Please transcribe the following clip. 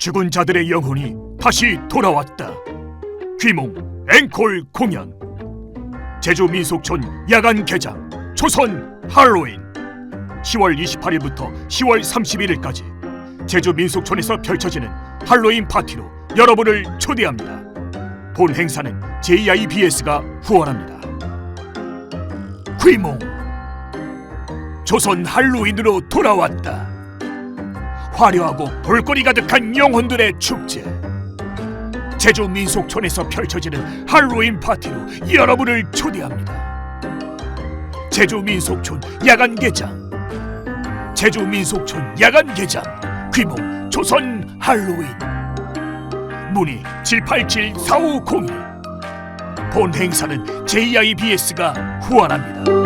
죽은 자들의 영혼이 다시 돌아왔다. 귀몽 앵콜 공연 제주 민속촌 야간 개장 조선 할로윈 10월 28일부터 10월 31일까지 제주 민속촌에서 펼쳐지는 할로윈 파티로 여러분을 초대합니다. 본 행사는 JIBS가 후원합니다. 귀몽 조선 할로윈으로 돌아왔다. 화려하고 볼거리 가득한 영혼들의 축제. 제주 민속촌에서 펼쳐지는 할로윈 파티로 여러분을 초대합니다. 제주 민속촌 야간 개장. 제주 민속촌 야간 개장. 귀몽 조선 할로윈. 문의 787-4502. 본 행사는 JIBS가 후원합니다.